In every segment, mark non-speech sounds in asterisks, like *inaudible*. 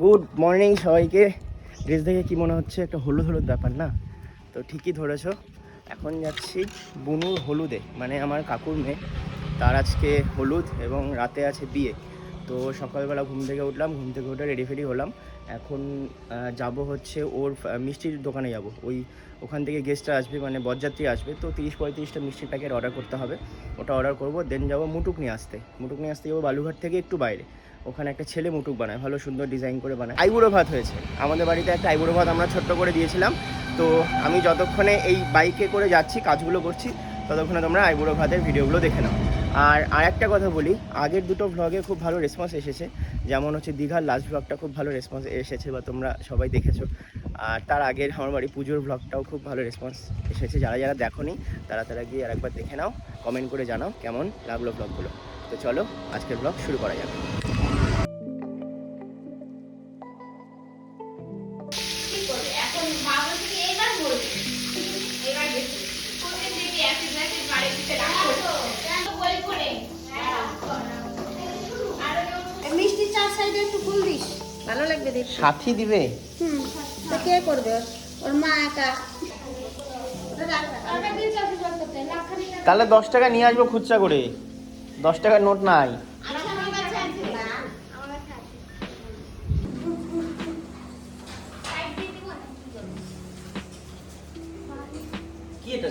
Good morning সবাইকে। Dress দেখে কি মনে হচ্ছে? একটা হলুদ হলুদ ব্যাপার না? তো ঠিকই ধরেছো। এখন যাচ্ছি বুনুর হলুদে। মানে আমার কাকুর মেয়ে। তার আজকে হলুদ এবং রাতে আছে বিয়ে। তো সকালবেলা ঘুম থেকে উঠলাম, ঘুম থেকে উঠে রেডি ফেডি হলাম। এখন যাব হচ্ছে ওর মিষ্টির দোকানে যাব। ওই ওখান থেকে গেস্টরা আসবে মানে বরযাত্রী আসবে। তো তিরিশ পঁয়ত্রিশটা মিষ্টির প্যাকেট অর্ডার করতে হবে। ওটা অর্ডার করব দেন যাব মুটুক নিয়ে আসতে। মুটুক নিয়ে আসতে যাব বালুঘাট থেকে একটু বাইরে। ওখানে একটা ছেলে মুটুক বানায়, ভালো সুন্দর ডিজাইন করে বানায়। আইবুড়ো ভাত হয়েছে। আমাদের বাড়িতে একটা আইবুড়ো ভাত আমরা ছোট্ট করে দিয়েছিলাম। তো আমি যতক্ষণে এই বাইকে করে যাচ্ছি, কাজগুলো করছি, ততক্ষণে তোমরা আইবুড়ো ভাতের ভিডিওগুলো দেখে নাও। আর আর একটা কথা বলি, আগের দুটো ভ্লগে খুব ভালো রেসপন্স এসেছে। যেমন হচ্ছে দীঘার লাস্ট ভ্লগটা খুব ভালো রেসপন্স এসেছে বা তোমরা সবাই দেখেছ। আর তার আগের আমার বাড়ি পুজোর ভ্লগটাও খুব ভালো রেসপন্স এসেছে। যারা যারা দেখোনি, তারা তারা গিয়ে আরেকবার দেখে নাও কমেন্ট করে জানাও কেমন লাগল ভ্লগগুলো তো চলো, আজকের ভ্লগ শুরু করা যাক। সাথী দিবে? হুম তা কে করবে? ওর মা একা। তাহলে দশ টাকা নিয়ে আসব খুচরা করে। দশ টাকার নোট নাই। এটা?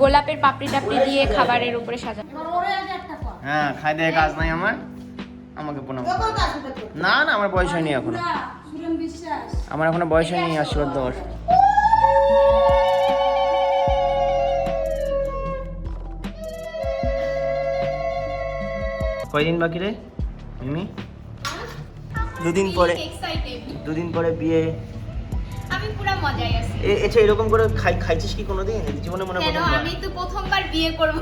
গোলাপের পাপড়ি টাপড়ি দিয়ে খাবারের উপরে সাজানো এবার ওরে আগে একটা কর। হ্যাঁ খাই দেয় কাজ নাই আমার। আমাকে প্রণাম না না আমার বয়স হয়নি এখনও। আমার এখনও বয়স হয়নি আশীর্বাদ দেওয়ার। কয়দিন বাকি রে মিমি? দুদিন পরে. দুদিন পরে বিয়ে আমি পুরো মজায় আছি। আচ্ছা এরকম করে খাই খাইছিস কি কোনোদিন? জীবনে মনে কেন? আমি তো প্রথমবার বিয়ে করব।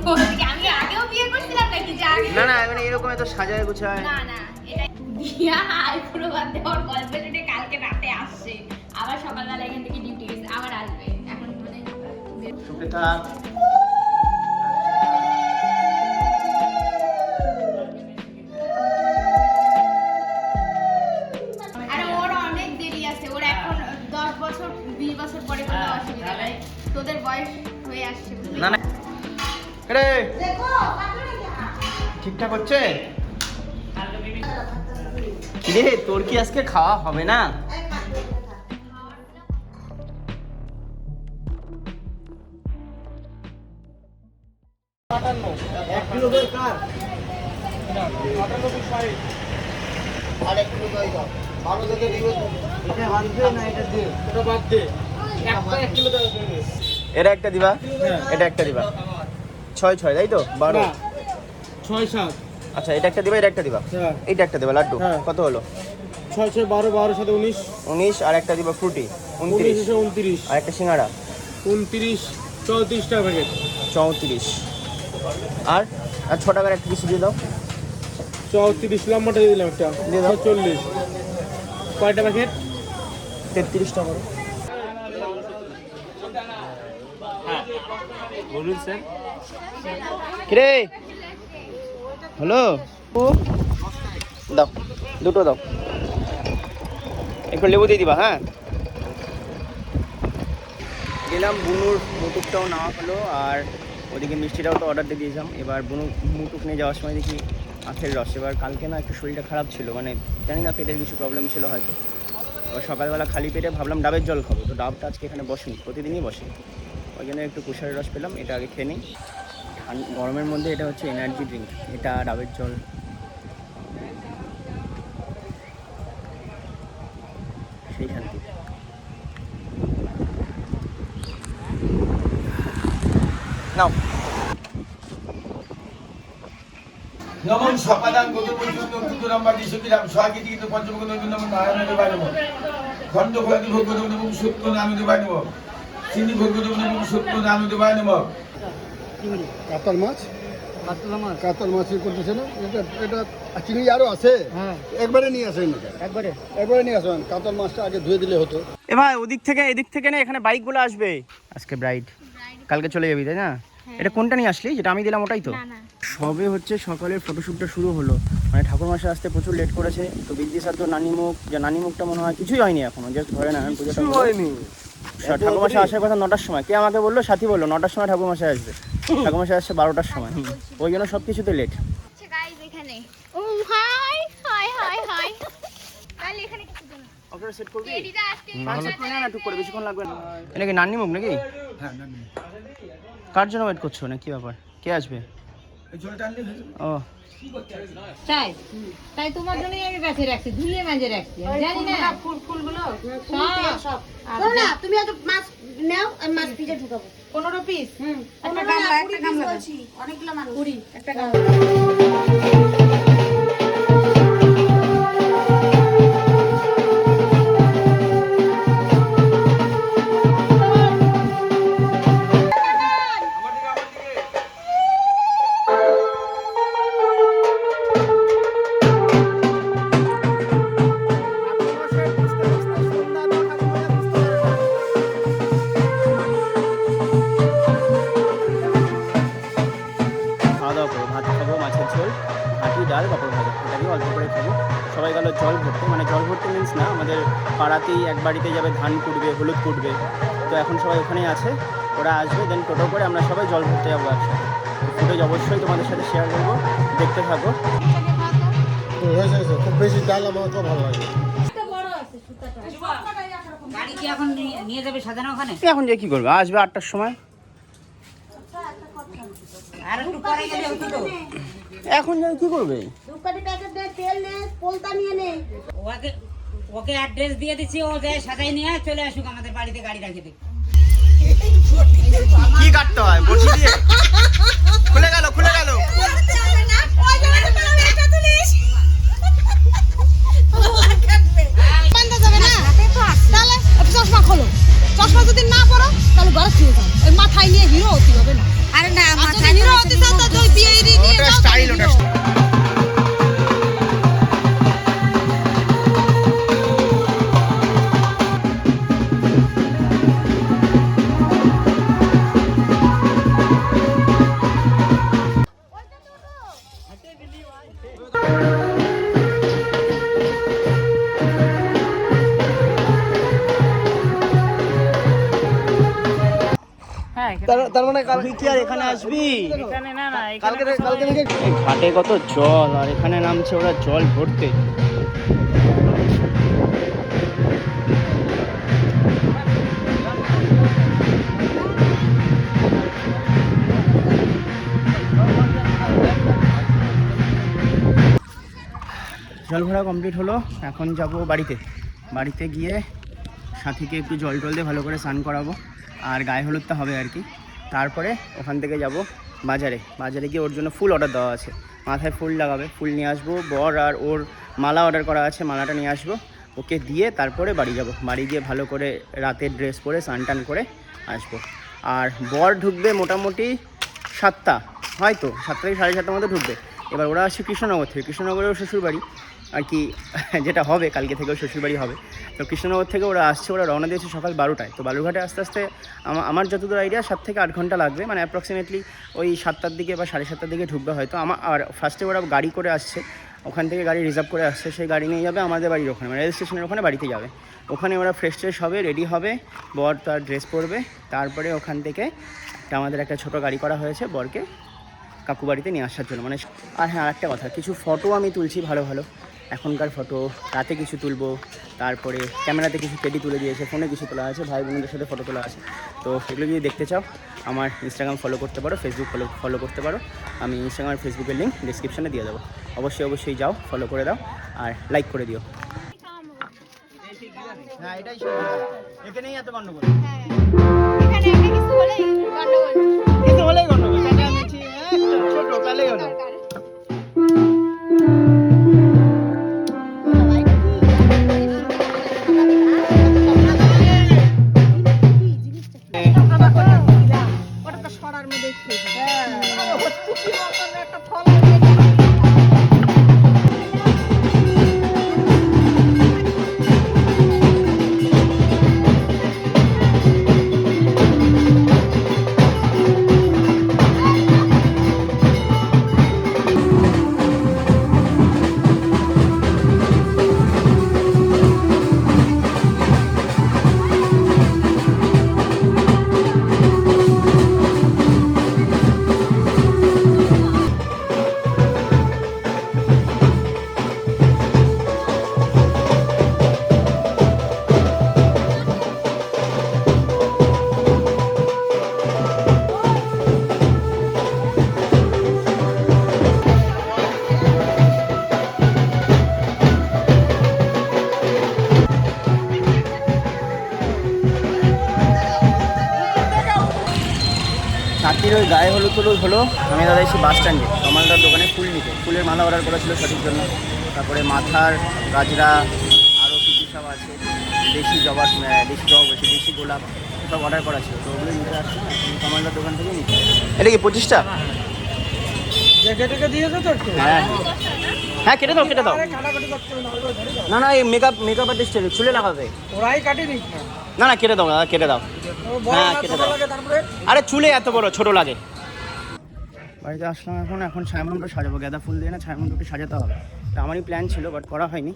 আমি আগেও বিয়ে করছিলাম নাকি যে আগে না না মানে এরকম এত সাজায় গোছায়। না না এটা দিয়া আর পুরো বাদ দেওয়ার গল্প জুড়ে কালকে রাতে আসছে। আবার সকালবেলা এখান থেকে ডিউটি গেছে আবার আসবে। এখন মানে সুখে পরে কোনো অসুবিধা নাই। তোদের বয়স হয়ে আসছে না না। রে দেখো ঠিকঠাক হচ্ছে? রে তোর কি আজকে খাওয়া হবে না? কিলো দাও। ভালো দেখে দিবে এটা বাদ দে না এটা দে। ওটা বাদ দে। এটা একটা দিবা? এটা একটা দিবা। ছয় ছয় তাই তো? বারো। ছয় সাত। আচ্ছা এটা একটা দিবা এটা একটা দিবা? হ্যাঁ। এইটা একটা দিবা লাড্ডু। হ্যাঁ। কত হলো? ছয় ছয় বারো বারো সাথে উনিশ। উনিশ আর একটা দিবা ফ্রুটি। উনত্রিশ। উনত্রিশ। আর একটা সিঙ্গাড়া। উনত্রিশ চৌত্রিশ টাকা প্যাকেট চৌত্রিশ। আর? আর ছ টাকার একটা কিছু দিয়ে দাও। চৌত্রিশ লম্বাটা দিয়ে দিলাম একটা। দিয়ে দাও। চল্লিশ। কয়টা প্যাকেট তেত্রিশটা করো বলুন স্যার। কিরে? ও দাও দুটো দাও। একটু লেবু দিয়ে দিবা হ্যাঁ? গেলাম বুনুর মুটুকটাও নেওয়া হলো আর ওদিকে মিষ্টিটাও তো অর্ডার দিয়ে দিয়েছিলাম। এবার বুনু মুটুক নিয়ে যাওয়ার সময় দেখি আখের রস। এবার কালকে না একটু শরীরটা খারাপ ছিল মানে জানি না পেটের কিছু প্রবলেম ছিল হয়তো। এবার সকালবেলা খালি পেটে ভাবলাম ডাবের জল খাব তো ডাবটা আজকে এখানে বসেনি প্রতিদিনই বসে। ওই জন্য একটু কুশারের রস পেলাম, এটা আগে খেয়ে নিই। ঠান- গরমের মধ্যে এটা হচ্ছে এনার্জি ড্রিঙ্ক এটা ডাবের জল। সেই শান্তি। নাও। নমন সপাদান গত পর্যন্ত কুতুরাম্বা দিশকিরাম স্বাগিতি কিন্তু পঞ্চমুখ নবীন নারায়ণ দেবায় নম খণ্ড ফলাদি ভোগ্য নম সত্য নাম দেবায় চিনি নম সত্য নাম দেবায় নম কাতল মাছ? কাতল মাছ। ইয়ে করতেছে না? এটা এটা চিংড়ি আরও আছে? হ্যাঁ। একবারে নিয়ে আসেন না একবারে। একবারে নিয়ে আসেন। কাতল মাছটা আগে ধুয়ে দিলে হতো। এ ভাই ওদিক থেকে এদিক থেকে না এখানে বাইকগুলো আসবে। আজকে ব্রাইড কালকে চলে যাবি তাই না? এটা কোনটা নিয়ে আসলি? যেটা আমি দিলাম ওটাই তো। না না। সবে হচ্ছে সকালের ফটোশ্যুটটা শুরু হলো। মানে ঠাকুরমাসে আসতে প্রচুর লেট করেছে। তো বিদ্যি তো নানিমুখ যে নানিমুখটা মনে হয় কিছুই হয়নি এখনও জাস্ট ঘরে নারায়ণ পুজোটা হয়নি। ঠাকুরমাসে আসার কথা নটার সময়। কে আমাকে বলল? সাথী বলল নটার সময় ঠাকুরমাসে আসবে। ঠাকুরমাসে আসছে বারোটার সময়। ওই জন্য সব কিছুতে লেট আচ্ছা গাইস এখানে। ও হাই হাই হাই হাই তাহলে এখানে কিছু দিন। ওকে সেট করবি? টেডিটা আসতে পাঁচ মিনিট না না টুক করে বেশিক্ষণ লাগবে না। এটা কি নানিমুখ নাকি? কার জন্য ওয়েট করছ? না কি ব্যাপার? কে আসবে? ও। তাই? তাই তোমার জন্যই আমি বেঁচে রাখছি ধুলিয়ে মাঝে রাখছি জানি না। ফুল ফুলগুলো সব। না তুমি এত মাছ নাও আমি মাছ ঢুকাবো। পনেরো পিস একটা গামলা একটা গামলা অনেকগুলো মানুষ। কুড়ি একটা গামলা। পাড়াতেই এক বাড়িতে যাবে ধান কুটবে হলুদ কুটবে। তো এখন সবাই ওখানেই আছে ওরা আসবে দেন টোটো করে আমরা সবাই জল ভরতে যাব একসাথে। ফুটেজ অবশ্যই তোমাদের সাথে শেয়ার করব দেখতে থাকো। খুব বেশি ডাল আমার তো ভালো লাগে এখন নিয়ে যাবে সাজানো ওখানে? এখন যে কী করবে? আসবে আটটার সময়। এখন যাই কী করবে? তেল পোলতা নিয়ে ওকে অ্যাড্রেস দিয়ে দিচ্ছি ও যায় সাজাই নিয়ে চলে আসুক আমাদের বাড়িতে গাড়ি রাখে দেবে কি কাটতে হয়? বটি দিয়ে? খুলে গেল খুলে গেল। চশমা খোলো চশমা যদি না পরো তাহলে ঘরে ফিরে যাও ওই মাথায় নিয়ে হিরো হতে হবে না আরে না যদি হিরো হতে চাও তো বিয়ে নিয়ে যাও স্টাইল ওটা মানে কি আর এখানে আসবি? কালকে কালকে ঘাটে কত জল আর এখানে নামছে ওরা জল ভরতে। জল ভরা কমপ্লিট হলো এখন যাব বাড়িতে। বাড়িতে গিয়ে সাথীকে একটু জল টল দিয়ে ভালো করে স্নান করাবো আর গায়ে হলুদটা হবে আর কি। তারপরে ওখান থেকে যাব বাজারে। বাজারে গিয়ে ওর জন্য ফুল অর্ডার দেওয়া আছে। মাথায় ফুল লাগাবে। ফুল নিয়ে আসব, বর আর ওর মালা অর্ডার করা আছে, মালাটা নিয়ে আসব। ওকে দিয়ে তারপরে বাড়ি যাব। বাড়ি গিয়ে ভালো করে রাতের ড্রেস পরে স্নান টান করে আসব। আর বর ঢুকবে মোটামুটি সাতটা। হয়তো সাতটা থেকে সাড়ে সাতটার মধ্যে ঢুকবে। এবার ওরা আসছে কৃষ্ণনগর থেকে। কৃষ্ণনগরেও শ্বশুরবাড়ি। আর কি, *laughs* যেটা হবে, কালকে থেকেও শ্বশুরবাড়ি হবে। তো কৃষ্ণনগর থেকে ওরা আসছে, ওরা রওনা দিয়েছে সকাল বারোটায়। তো বালুরঘাটে আস্তে আস্তে আমার যতদূর আইডিয়া সাত থেকে আট ঘণ্টা লাগবে। মানে অ্যাপ্রক্সিমেটলি ওই সাতটার দিকে বা সাড়ে সাতটার দিকে ঢুকবে হয়তো। আমার আর ফার্স্টে ওরা গাড়ি করে আসছে। ওখান থেকে গাড়ি রিজার্ভ করে আসছে। সেই গাড়ি নিয়ে যাবে আমাদের বাড়ির ওখানে। মানে রেল স্টেশনের ওখানে বাড়িতে যাবে। ওখানে ওরা ফ্রেশ ট্রেশ হবে রেডি হবে। বর তার ড্রেস পরবে। তারপরে ওখান থেকে আমাদের একটা ছোটো গাড়ি করা হয়েছে বরকে কাকু বাড়িতে নিয়ে আসার জন্য। মানে আর হ্যাঁ আরেকটা কথা। কিছু ফটো আমি তুলছি ভালো ভালো। এখনকার ফটো রাতে কিছু তুলবো তারপরে ক্যামেরাতে কিছু পেডি তুলে দিয়েছে ফোনে কিছু তোলা আছে ভাই বোনদের সাথে ফটো তোলা আছে। তো সেগুলো যদি দেখতে চাও আমার ইনস্টাগ্রাম ফলো করতে পারো ফেসবুক ফলো ফলো করতে পারো। আমি ইনস্টাগ্রাম আর ফেসবুকের লিঙ্ক ডিসক্রিপশানে দিয়ে দেবো। অবশ্যই অবশ্যই যাও ফলো করে দাও আর লাইক করে দিও। হ্যাঁ এটাই এখানেই এত গন্ডগোল। এখানে একটা কিছু হলেই গন্ডগোল। কিন্তু হলেই গন্ডগোল। একটা ছোট তাহলেই হলো। হলুদ হলো আমি দাদা এসে বাস স্ট্যান্ডে কমালদার দোকানে ফুল নিতে। ফুলের মালা অর্ডার করেছিল সঠিক জন্য। তারপরে মাথার গাজরা আরও কী কী সব আছে। দেশি জবা দেশি জবা বলছি দেশি গোলাপ সব অর্ডার করা ছিল। তো ওগুলো নিতে আসছি কমালদার দোকান থেকে নিতে এটা কি পঁচিশটা? হ্যাঁ। হ্যাঁ কেটে দাও কেটে দাও। না না এই মেকআপ মেকআপ আর্টিস্টের চুলে লাগাবে। ওরাই কাটি না না না কেটে দাও দাদা কেটে দাও। হ্যাঁ, কেটে দাও। আরে চুলে এত বড় ছোট লাগে। বাড়িতে আসলাম এখন এখন ছায়ামণ্ডপ সাজাবো। গাঁদা ফুল দিয়ে না ছায়ামণ্ডপটি সাজাতে হবে। তো আমারই প্ল্যান ছিল বাট করা হয়নি।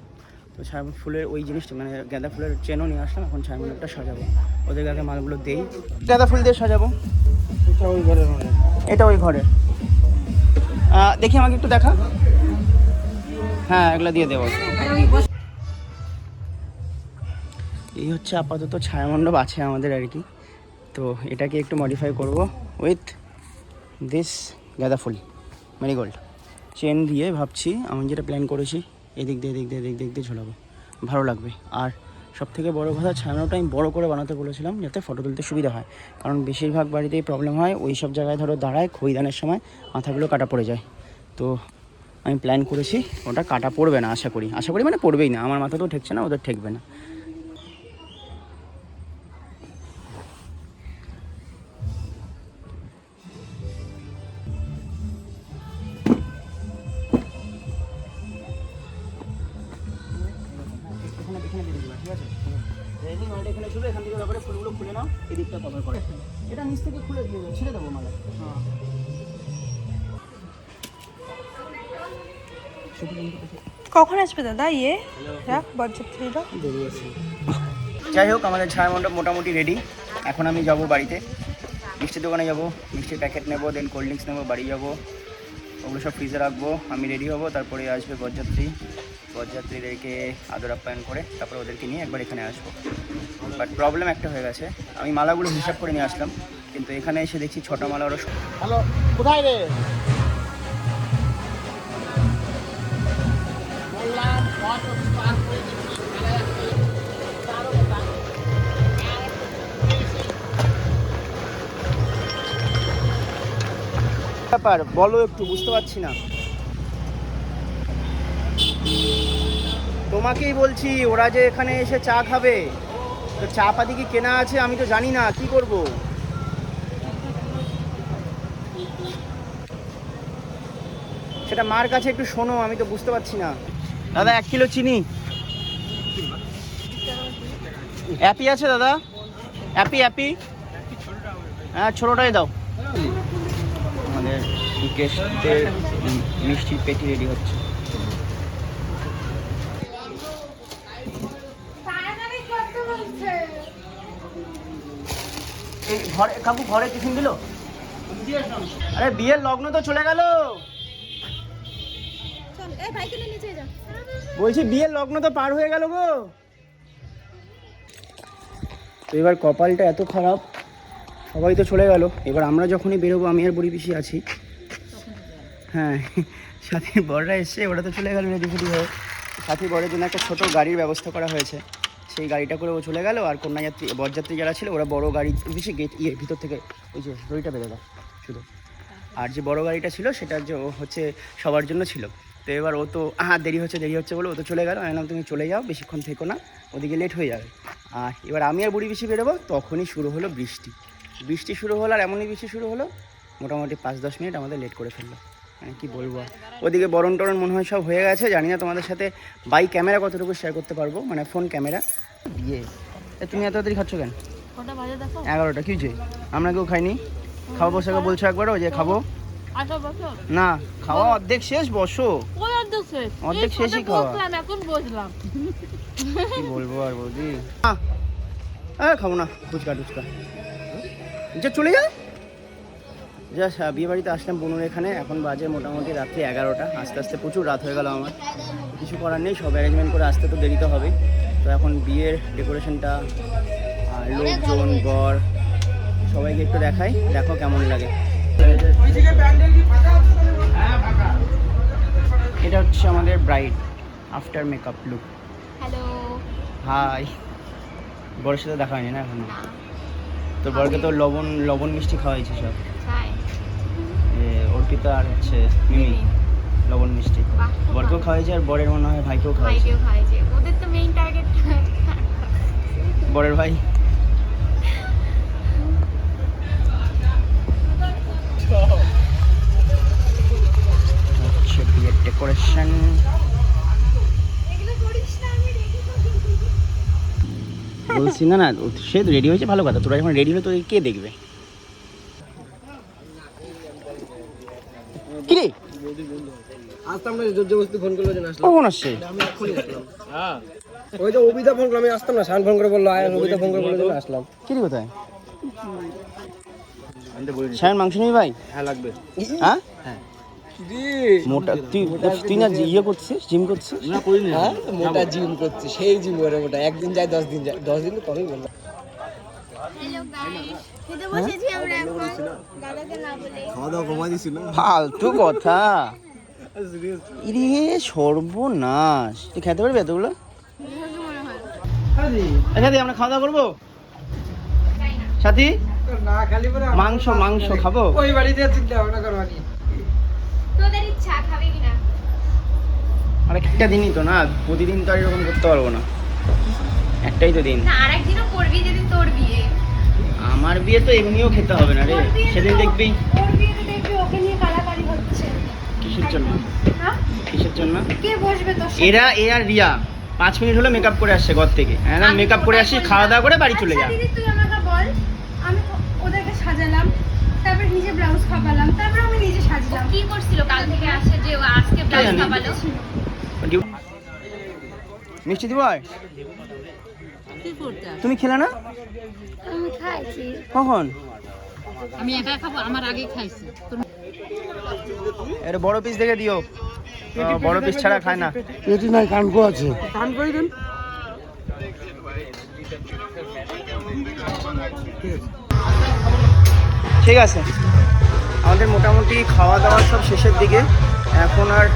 তো ছায়া ফুলের ওই জিনিসটা মানে গাঁদা ফুলের চেনও নিয়ে আসলাম এখন ছায়ামণ্ডপটা সাজাবো। ওদের আগে মালগুলো দেই। গাঁদা ফুল দিয়ে সাজাবো। এটা ওই ঘরের মনে এটা ওই ঘরে দেখি আমাকে একটু দেখা। হ্যাঁ এগুলো দিয়ে দেবো। এই হচ্ছে আপাতত ছায়ামণ্ডপ আছে আমাদের আর কি। তো এটাকে একটু মডিফাই করব উইথ দিস গাঁদা ফুল মেরিগোল্ড চেন দিয়ে ভাবছি, আমি যেটা প্ল্যান করেছি, এদিক দিয়ে এদিক দিয়ে, এদিক এদিক দিয়ে ঝোলাবো। ভালো লাগবে। আর সব থেকে বড়ো কথা, ছায়ানোটা আমি বড়ো করে বানাতে বলেছিলাম, যাতে ফটো তুলতে সুবিধা হয়। কারণ বেশিরভাগ বাড়িতেই প্রবলেম হয়, ওই সব জায়গায় ধরো দাঁড়ায় খইদানের সময় মাথাগুলো কাটা পড়ে যায়। তো আমি প্ল্যান করেছি, ওটা কাটা পড়বে না, আশা করি। আশা করি মানে পড়বেই না, আমার মাথা তো ঠেকছে না, ওদের ঠেকবে না। খুলে নাও এদিকটা কভার করে। এটা নিচ থেকে খুলে দিয়ে ছেড়ে দেবো মালা হ্যাঁ কখন আসবে দাদা ইয়ে? বরযাত্রীরা যাই হোক আমাদের ছায়া মণ্ডপ মোটামুটি রেডি এখন আমি যাব বাড়িতে। মিষ্টির দোকানে যাব মিষ্টির প্যাকেট নেব দেন কোল্ড ড্রিঙ্কস নেব বাড়ি যাব। ওগুলো সব ফ্রিজে রাখব। আমি রেডি হব তারপরে আসবে বরযাত্রী। বরযাত্রীদেরকে আদর আপ্যায়ন করে তারপরে ওদেরকে নিয়ে একবার এখানে আসব। বাট প্রবলেম একটা হয়ে গেছে। আমি মালাগুলো হিসাব করে নিয়ে আসলাম, কিন্তু এখানে এসে দেখছি ছটা মালা ওরা হ্যালো, কোথায় রে? ব্যাপার, বলো একটু, বুঝতে পারছি না। তোমাকেই বলছি, ওরা যে এখানে এসে চা খাবে। তো চা পাতি কি কেনা আছে আমি তো জানি না, কি করব? সেটা মার কাছে একটু শোনো, আমি তো বুঝতে পারছি না। দাদা, এক কিলো চিনি। অ্যাপি আছে দাদা? Appy Appy? হ্যাঁ ছোটোটাই দাও। আমাদের মিষ্টির পেটি রেডি হচ্ছে। ঘরে কাকু ঘরে টিফিন দিল? আরে বিয়ের লগ্ন তো চলে গেল। বলছি বিয়ের লগ্ন তো পার হয়ে গেল গো। তো এবার কপালটা এত খারাপ সবাই তো চলে গেল। এবার আমরা যখনই বেরোবো আমি আর বুড়ি পিসি আছি। হ্যাঁ সাথে বড়রা এসছে ওরা তো চলে গেল রেডি ফেডি হয়ে সাথে বড়ের জন্য একটা ছোট গাড়ির ব্যবস্থা করা হয়েছে। সেই গাড়িটা করে ও চলে গেল আর কন্যাযাত্রী, বরযাত্রী যারা ছিল, ওরা বড় গাড়ি বেশি গেট ইয়ে ভিতর থেকে ওই যে দড়িটা বেঁধে দাও শুধু। আর যে বড় গাড়িটা ছিল, সেটা যে ও হচ্ছে সবার জন্য ছিল। তো এবার ও তো হ্যাঁ দেরি হচ্ছে দেরি হচ্ছে বলে ও তো চলে গেল। আমি তুমি চলে যাও, বেশিক্ষণ থেকো না, ওদিকে লেট হয়ে যাবে। আর এবার আমি আর বুড়ি বেশি বেরোবো, তখনই শুরু হলো বৃষ্টি। বৃষ্টি শুরু হলো আর এমনই বৃষ্টি শুরু হলো, মোটামুটি পাঁচ দশ মিনিট আমাদের লেট করে ফেলল। মানে কি বলব? ওদিকে বরণ টরণ মনে হয় সব হয়ে গেছে। জানি না তোমাদের সাথে বাই ক্যামেরা কতটুকু শেয়ার করতে পারব মানে ফোন ক্যামেরা এ, তুমি এত তাড়াতাড়ি খাচ্ছ কেন? এগারোটা কি হয়েছে? আমরা কেউ খাইনি? খাওয়া বসে বলছো একবারও যে খাব? না খাওয়া অর্ধেক শেষ বসো। অর্ধেক শেষই খাওয়া। কি বলব আর বৌদি? হ্যাঁ খাব না ফুচকা টুচকা। যে চলে যায় যা। বিয়ে বাড়িতে আসলাম বনুর এখানে। এখন বাজে মোটামুটি রাত্রি এগারোটা। আস্তে আস্তে প্রচুর রাত হয়ে গেল আমার। কিছু করার নেই সব অ্যারেঞ্জমেন্ট করে আসতে তো দেরি তো হবে তো এখন বিয়ের ডেকোরেশনটা আর লোকজন বর সবাইকে একটু দেখাই। দেখো কেমন লাগে। এটা হচ্ছে আমাদের bride after makeup look hello hi বড়ের সাথে দেখা হয়নি না এখনও? তোর বরকে তো লবণ লবণ মিষ্টি খাওয়াইছে সব। অর্পিতা আর হচ্ছে মিমি লবণ মিষ্টি বরকেও খাওয়াইছে আর বরের মনে হয় ভাইকেও খাওয়াইছে। ওদের তো মেইন টার্গেট *laughs* বরের ভাই। হচ্ছে বিয়ের ডেকোরেশন বলছি না না সে তো রেডি হয়েছে ভালো কথা। তোরা যখন রেডি হলে তোদের কে দেখবে? কি রে আসতাম না জোর ফোন করল যে আসলাম। কখন আসছে? আমি এক্ষুনি আসলাম। ওই যে অবিদা ফোন করল আমি আসতাম না শান ফোন করে বলল আয় ফোন করে বলল যে আসলাম। কি রে কোথায়? সায়ন মাংস নেই ভাই? হ্যাঁ লাগবে। হ্যাঁ? মোটা তুই তুই না ইয়ে করছিস জিম করছিস? না হ্যাঁ মোটা জিম করছে সেই জিম করে মোটা। একদিন যায় দশ দিন যায় দশ দিন তো কমই বললাম হ্যালো গাইস না ফালতু কথা। *laughs* ইরে সর্বনাশ। তুই খেতে পারবি এতগুলো? হয় দি আমরা খাওয়া দাওয়া করব? সাথী? না খালি পরে মাংস মাংস খাব? ওই বাড়িতে চিন্তা ভাবনা আর একটা দিনই তো না প্রতিদিন তো আর এরকম করতে পারব না। একটাই তো দিন। আরেকদিনও করবি যেদিন তোর বিয়ে। আমার বিয়ে তো এমনিও খেতে হবে না রে। সেদিন দেখবি। কিসের জন্য? হ্যাঁ? কিসের জন্য? এরা এ আর রিয়া। পাঁচ মিনিট হলো মেকআপ করে আসছে ঘর থেকে। হ্যাঁ আমি মেকআপ করে আসি খাওয়া দাওয়া করে বাড়ি চলে যা। আচ্ছা বল। আমি ওদেরকে সাজালাম। তারপর নিজে ব্লাউজ খাপালাম। তারপর আমি নিজে সাজলাম। কি করছিল? কাল থেকে আসছে যে ও আজকে ব্লাউজ? মিষ্টি? তুমি খেলে না? আমি খাইছি। কখন? আমি একা খাব আমার আগে খাইছি। এটা বড় পিস দেখে দিও। বড় পিস ছাড়া খায় না। পেটি নাই কানকো আছে। কান করে দিন? ঠিক আছে। আমাদের মোটামুটি খাওয়া দাওয়া সব শেষের দিকে। এখন আর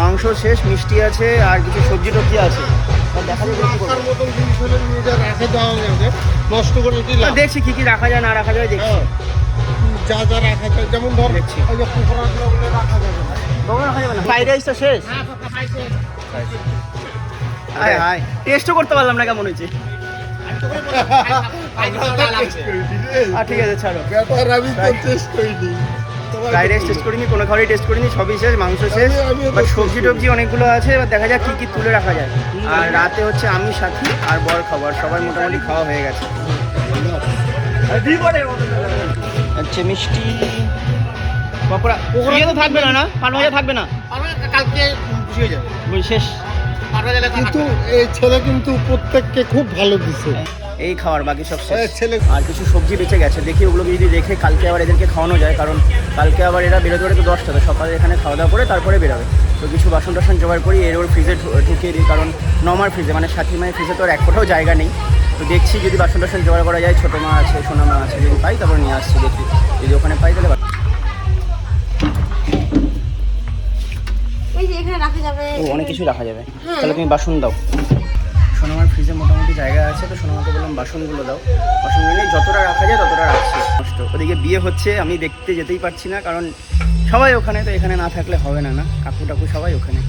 মাংস শেষ মিষ্টি আছে আর কিছু সবজি টবজি আছে। নষ্ট করে দেখছি কি কি রাখা যায় না রাখা যায় দেখছি। হ্যাঁ। যা যা রাখা যায় যেমন ধর দেখছি। ওই যে কুকুরাগুলো রাখা যাবে না কখন রাখা যাবে না? ফ্রাইড রাইস শেষ। হায় হায় টেস্টও করতে পারলাম না কেমন হয়েছে? *laughs* ঠিক আছে ছাড়ো। ব্যাপার আমি টেস্ট করিনি। ফ্রাইড রাইস টেস্ট করিনি কোনো খাবারই টেস্ট করিনি সবই শেষ মাংস শেষ। বাট সবজি টবজি অনেকগুলো আছে এবার দেখা যাক কি কি তুলে রাখা যায়। আর রাতে হচ্ছে আমি সাথী আর বর খাবার সবাই মোটামুটি খাওয়া হয়ে গেছে। আচ্ছা মিষ্টি পকোড়া। ইয়ে তো থাকবে না না? পান ভাজা থাকবে না? কালকে হয়ে যাবে। শেষ। কিন্তু এই ছেলে কিন্তু প্রত্যেককে খুব ভালো দিছে। এই খাওয়ার বাকি সব ছেলে আর কিছু সবজি বেঁচে গেছে দেখি ওগুলোকে যদি রেখে কালকে আবার এদেরকে খাওয়ানো যায় কারণ কালকে আবার এরা বেরোতে বেরোতে দশটা তো সকালে এখানে খাওয়া দাওয়া করে তারপরে বেরোবে। তো কিছু বাসন টাসন জোগাড় করি এর ওর ফ্রিজে ঢুকিয়ে দিই কারণ নমার ফ্রিজে মানে সাথী মায়ের ফ্রিজে তো আর এক কোথাও জায়গা নেই। তো দেখছি যদি বাসন টাসন জোগাড় করা যায় ছোটো মা আছে সোনা মা আছে যদি পাই তারপর নিয়ে আসছি দেখি যদি ওখানে পাই তাহলে ভালো। এই যে এখানে রাখা যাবে। ও অনেক কিছু রাখা যাবে। তাহলে তুমি বাসন দাও। সোনামার ফ্রিজে মোটামুটি জায়গা আছে তো সোনামাকে বললাম বাসনগুলো দাও। বাসনগুলো নিয়ে যতটা রাখা যায় ততটা রাখছি। নষ্ট। ওদিকে বিয়ে হচ্ছে আমি দেখতে যেতেই পারছি না কারণ সবাই ওখানে তো এখানে না থাকলে হবে না না? কাকু টাকু সবাই ওখানে।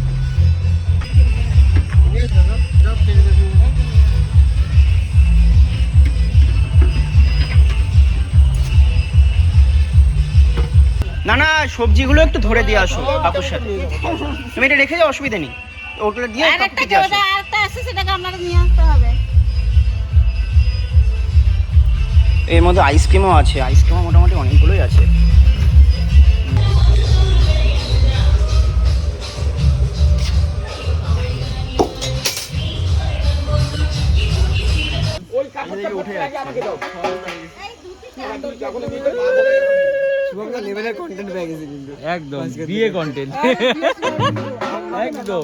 না না সবজিগুলো একটু ধরে দিয়ে আসো কাকুর সাথে। তুমি এটা রেখে যাও অসুবিধা নেই। ওগুলো দিয়ে কাকুকে দিয়ে আসো। আছে সেটাকে আপনাকে নিয়ে আসতে হবে। এর মধ্যে আইসক্রিমও আছে আইসক্রিমও মোটামুটি অনেকগুলোই আছে। একদম বিয়ে কন্টেন্ট একদম।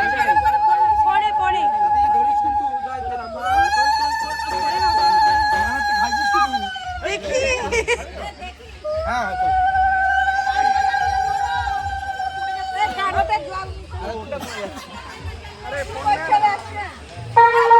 我是你爸爸